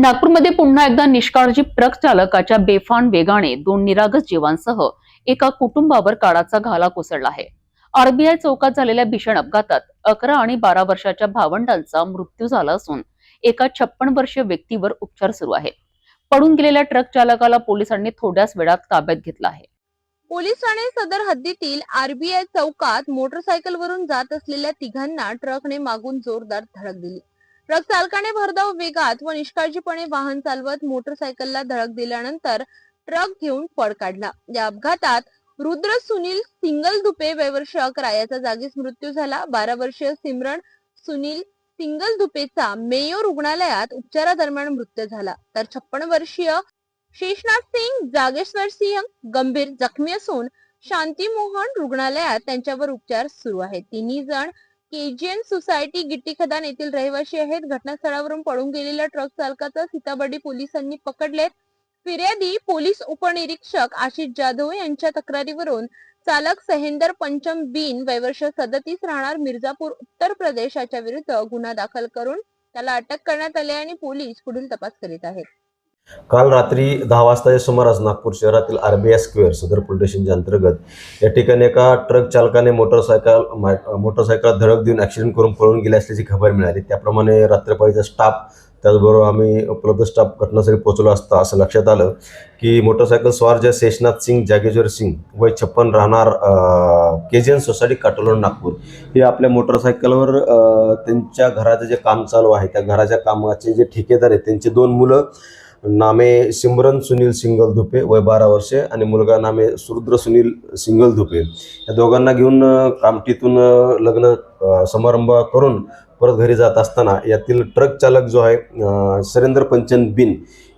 नागपूरमध्ये पुन्हा एकदा निष्काळजी ट्रक चालकाच्या बेफान वेगाने दोन निरागस जीवांसह एका कुटुंबावर काळाचा घाला कोसळला आहे. आरबीआय चौकात झालेल्या भीषण अपघातात अकरा आणि बारा वर्षाच्या भावंडांचा मृत्यू झाला असून एका छप्पन वर्षीय व्यक्तीवर उपचार सुरू आहेत पडून गेलेल्या ट्रक चालकाला पोलिसांनी थोड्याच वेळात ताब्यात घेतला आहे. पोलीस ठाणे सदर हद्दीतील आरबीआय चौकात मोटरसायकलवरून जात असलेल्या तिघांना ट्रकने मागून जोरदार धडक दिली. ट्रक चालकाने भरधाव वेगात व निष्काळजीपणे वाहन चालवत मोटरसायकलला धडक दिल्यानंतर ट्रक घेऊन पळ काढला. या अपघातात रुद्र सुनील सिंगल दुपे वयवर्ष अकरा याचा जागीच मृत्यू झाला. बारा वर्षीय सिमरण सुनील सिंगल दुपेचा मेयो रुग्णालयात उपचारादरम्यान मृत्यू झाला. तर छप्पन वर्षीय शेषनाथ सिंग जागेश्वर सिंह गंभीर जखमी असून शांती मोहन रुग्णालयात त्यांच्यावर उपचार सुरू आहेत. तिन्ही जण केजीएन सोसायटी गिट्टी खदान येथील रहिवासी आहेत. घटनास्थळावरून पळून गेलेल्या ट्रक चालकाचा सीताबर्डी पोलिसांनी पकडलेत. फिर्यादी पोलीस उपनिरीक्षक आशिष जाधव यांच्या तक्रारीवरून चालक सहेंदर पंचम बिन वयवर्ष सदतीस राहणार मिर्जापूर उत्तर प्रदेश याच्या विरुद्ध गुन्हा दाखल करून त्याला अटक करण्यात आली आणि पोलीस पुढील तपास करीत आहेत. काल रात्री दहा वाजताच्या सुमारास नागपूर शहरातील आरबीआय स्क्वेअर सदर पोलीस स्टेशनच्या अंतर्गत या ठिकाणी एका ट्रक चालकाने मोटरसायकल मा- मोटरसायकल धडक देऊन ॲक्सिडेंट करून पळून गेले असल्याची खबर मिळाली. त्याप्रमाणे रात्रपाळीचा स्टाफ त्याचबरोबर आम्ही उपलब्ध स्टाफ घटनास्थळी पोहोचलो असता असं लक्षात आलं की मोटरसायकल स्वार जे शेषनाथ सिंग जागेश्वर सिंग वय छप्पन राहणार के जी एन सोसायटी काटोलण नागपूर. हे आपल्या मोटरसायकलवर त्यांच्या घराचं जे काम चालू आहे त्या घराच्या कामाचे जे ठेकेदार आहेत त्यांची दोन मुलं नामे सिमरन सुनील सिंगल धुपे वय बारा वर्षे आणि मुलगा नामे सुरुद्र सुनील सिंगल धुपे. या दोघांना घेऊन कामटीतून लग्न समारंभ करून परत घरी जात असताना यातील ट्रक चालक जो आहे सरेंद्र पंचन बिन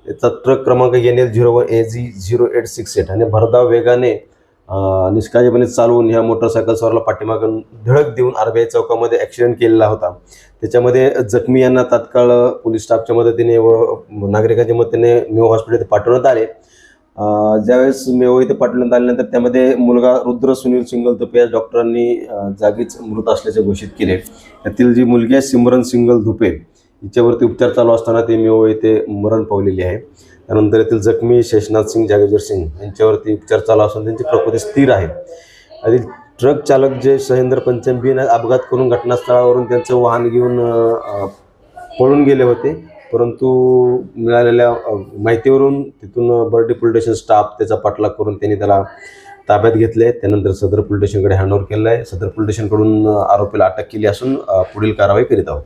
याचा ट्रक क्रमांक N L zero one A G zero eight six eight आणि भरधाव वेगाने निष्काळजीपणे चालवून ह्या मोटरसायकल स्वारला पाठीमागून धडक देऊन आरबीआय चौकामध्ये ॲक्सिडेंट केलेला होता. त्याच्यामध्ये जखमी यांना तात्काळ पोलीस स्टाफच्या मदतीने व नागरिकांच्या मदतीने मेव हॉस्पिटल इथे पाठवण्यात आले. ज्यावेळेस मेओ इथे पाठवण्यात आल्यानंतर त्यामध्ये मुलगा रुद्र सुनील सिंगल धुपे या डॉक्टरांनी जागीच मृत असल्याचे घोषित केले. त्यातील जी मुलगी आहे सिमरन सिंगल धुपे हिच्यावरती उपचार चालू असताना ते मेव येथे मरण पावलेली आहे. त्यानंतर येथील जखमी शेषनाथ सिंग जागेजर सिंग यांच्यावरती उपचार चालू असून त्यांची प्रकृती स्थिर आहे. आणि ट्रक चालक जे सहेंद्र पंचमबीन अपघात करून घटनास्थळावरून त्यांचं वाहन घेऊन पळून गेले होते. परंतु मिळालेल्या माहितीवरून तिथून बर्डी पोलीस स्टेशन स्टाफ त्याचा पाठलाग करून त्यांनी त्याला ताब्यात घेतले त्यानंतर सदर पोलीस स्टेशनकडे हँडओव्हर केलं आहे. सदर पोलीस स्टेशनकडून आरोपीला अटक केली असून पुढील कारवाई करीत आहोत.